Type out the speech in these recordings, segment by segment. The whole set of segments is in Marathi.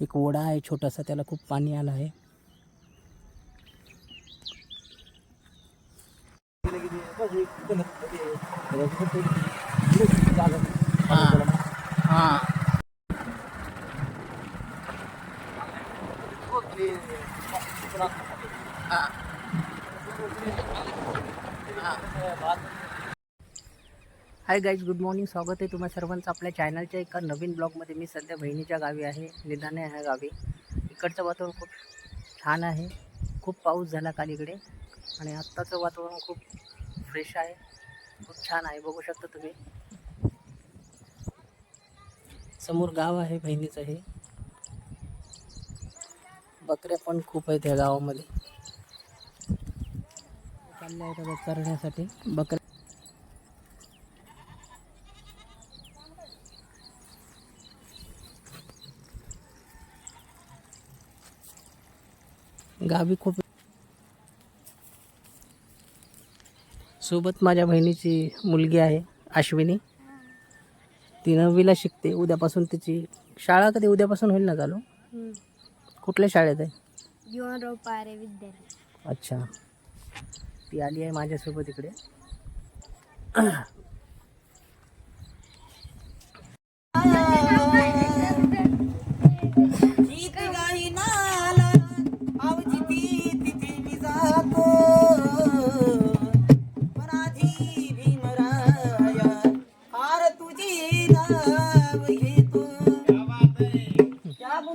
एक ओढा आहे छोटासा त्याला खूप पाणी आलं आहे. हाँ. हाँ. हाँ. हाय गाईज गुड मॉर्निंग स्वागत आहे तुम्हा सर्वांचं आपल्या चॅनलच्या एका नवीन ब्लॉगमध्ये मी सध्या बहिणीच्या गावी आहे निधाने ह्या गावी. इकडचं वातावरण खूप छान आहे. खूप पाऊस झाला काल इकडे. आणि आत्ताचं वातावरण खूप फ्रेश आहे. खूप छान आहे. बघू शकता तुम्ही. समोर गाव आहे बहिणीचं हे. बकऱ्या पण खूप आहेत या गावामध्ये. चालल्या आहेत करण्यासाठी. बकऱ्या गावी खूप सोबत माझ्या बहिणीची मुलगी आहे अश्विनी. ती नववीला शिकते उद्यापासून तिची शाळा कधी उद्यापासून होईल ना चालू? कुठल्या शाळेत आहे? जीवनराव पारे विद्यालय. अच्छा. ती आली आहे माझ्यासोबत इकडे.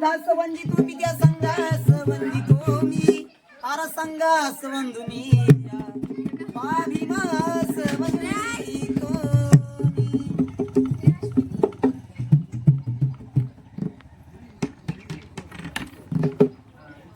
त्या बुद्धास वंदितो मी. त्या संघास वंदितो मी. अर संघास वंदू मी. वंदितो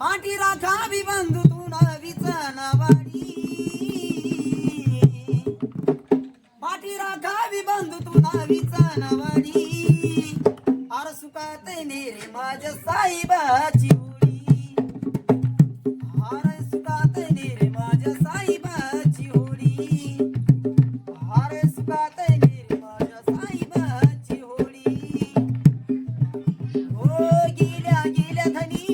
पाठी राखावी बंधू तू नावीचा पाठी राखावी बंधू नावाडी आर सुखात माझ्या साईबाची धनी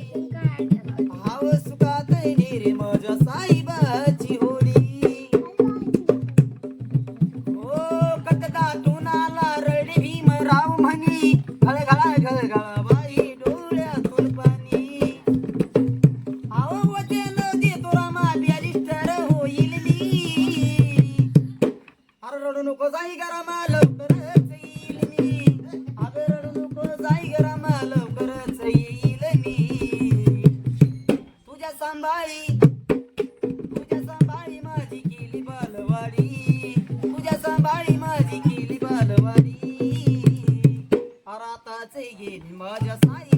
नको जाई गरामा लवकरच येईल मी. अगं रडू नको जाई गरामा लवकरच येईल मी. तुझ्या सांभाळी तुझ्या सांभाळी माझी केली बालवाडी. तुझ्या सांभाळी माझी केली बालवाडी. आताच गेली माझ्या साई.